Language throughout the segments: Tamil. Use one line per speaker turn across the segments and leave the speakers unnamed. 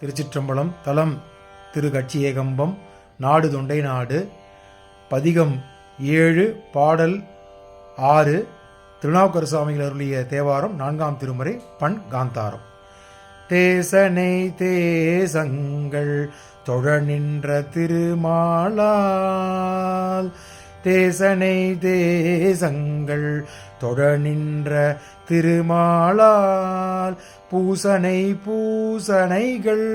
திருச்சிற்றம்பலம் தலம் திரு கட்சியேகம்பம் நாடு தொண்டை நாடு பதிகம் ஏழு பாடல் ஆறு திருநாவுக்கர சுவாமிகள் அருளிய தேவாரம் நான்காம் திருமுறை பண் காந்தாரம். தேசனை தேசங்கள் தொழ நின்ற திருமாலால் தேசனை தேசங்கள் தொழ நின்ற திருமாலால் பூசனை பூசனைகள்.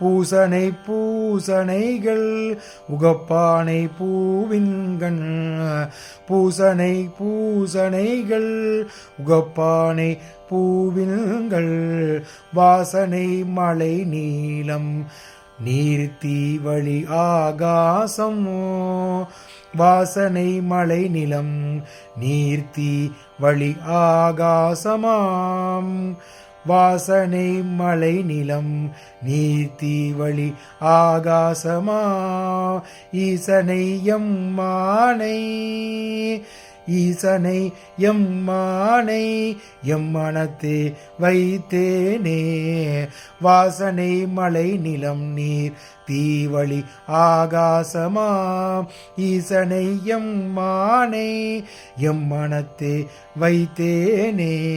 பூசனை பூசனைகள் உகப்பானை பூவின்கண். பூசனை பூசனைகள் உகப்பானை பூவின்கள் வாசனை மலை நீளம் நீர்த்தி வழி ஆகாசம் வாசனை மலை நிலம் நீர்த்தி வழி ஆகாசமாம். வாசனை மலை நிலம் நீர்த்தி வழி ஆகாசமா ஈசனை எம்மானை ஈசனை எம்மானை எம்மனத்தே வைத்தேனே. வாசனை மலை நிலம் நீர் தீவழி ஆகாசமாம் ஈசனை எம்மானை எம்மனத்தே வைத்தேனே.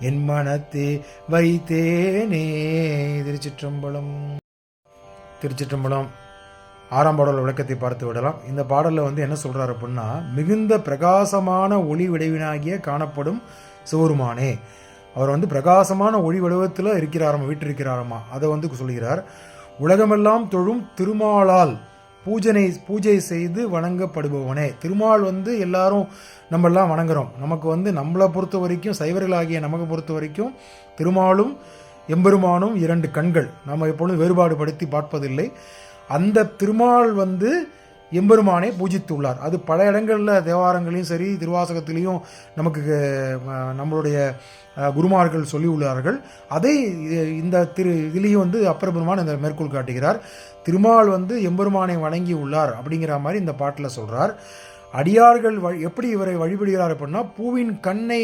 என் மனத்தே வைத்தேனே. திருச்சிற்றம்பலம். திருச்சிற்றம்பலம். ஆறாம் பாடல் விளக்கத்தை பார்த்து விடலாம். இந்த பாடலில் வந்து என்ன சொல்கிறார் அப்படின்னா மிகுந்த பிரகாசமான ஒளி விடைவினாகிய காணப்படும் சிவருமானே. அவர் வந்து பிரகாசமான ஒளி வடிவத்தில் இருக்கிறாராமா வீற்றிருக்கிறாராமா அதை வந்து சொல்கிறார். உலகமெல்லாம் தொழும் திருமாலால் பூஜனை பூஜை செய்து வணங்கப்படுபவனே. திருமால் வந்து எல்லாரும் நம்ம எல்லாம் வணங்குறோம். நமக்கு வந்து நம்மளை பொறுத்த வரைக்கும் சைவர்களாகிய நமக்கு பொறுத்த வரைக்கும் திருமாலும் எம்பெருமானும் இரண்டு கண்கள். நம்ம எப்பொழுதும் வேறுபாடு படுத்தி பார்ப்பதில்லை. அந்த திருமால் வந்து எம்பெருமானை பூஜித்துள்ளார். அது பல இடங்களில் தேவாரங்களையும் சரி திருவாசகத்திலையும் நமக்கு நம்மளுடைய குருமார்கள் குருமார்கள் சொல்லியுள்ளார்கள். அதை இந்த திரு இதுலேயும் வந்து அப்பரபெருமான் இந்த மேற்கோள் காட்டுகிறார். திருமால் வந்து எம்பெருமானை வணங்கி உள்ளார் அப்படிங்கிற மாதிரி இந்த பாட்டில் சொல்கிறார் அடியார்கள் வழி எப்படி இவரை வழிபடுகிறார் அப்படின்னா பூவின் கண்ணை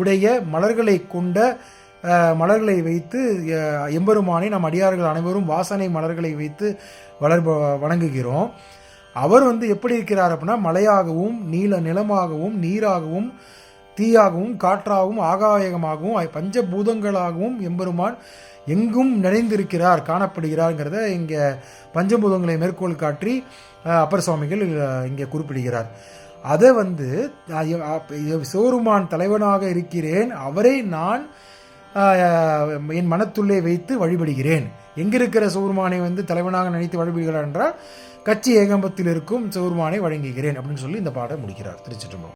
உடைய மலர்களை கொண்ட மலர்களை வைத்து எம்பெருமானை நம் அடியார்கள் அனைவரும் வாசனை மலர்களை வைத்து வளர் வணங்குகிறோம். அவர் வந்து எப்படி இருக்கிறார் அப்படின்னா மலையாகவும் நீல நிலமாகவும் நீராகவும் தீயாகவும் காற்றாகவும் ஆகாயகமாகவும் பஞ்சபூதங்களாகவும் எம்பெருமான் எங்கும் நிறைந்திருக்கிறார் காணப்படுகிறார்ங்கிறத இங்கே பஞ்சபூதங்களை மேற்கோள் காட்டி அப்பர் சுவாமிகள் இங்கே குறிப்பிடுகிறார். அதை வந்து சிவருமான் தலைவனாக இருக்கிறேன் அவரை நான் என் மனத்துள்ளே வைத்து வழிபடுகிறேன். எங்கிருக்கிற சோர்மானை வந்து தலைவனாக நினைத்து வழிபடுகிறார் என்றால் கட்சி ஏகம்பத்தில் இருக்கும் சோர்மானை வழங்குகிறேன் அப்படின்னு சொல்லி இந்த பாடம் முடிக்கிறார். திருச்சிற்றம்பலம்.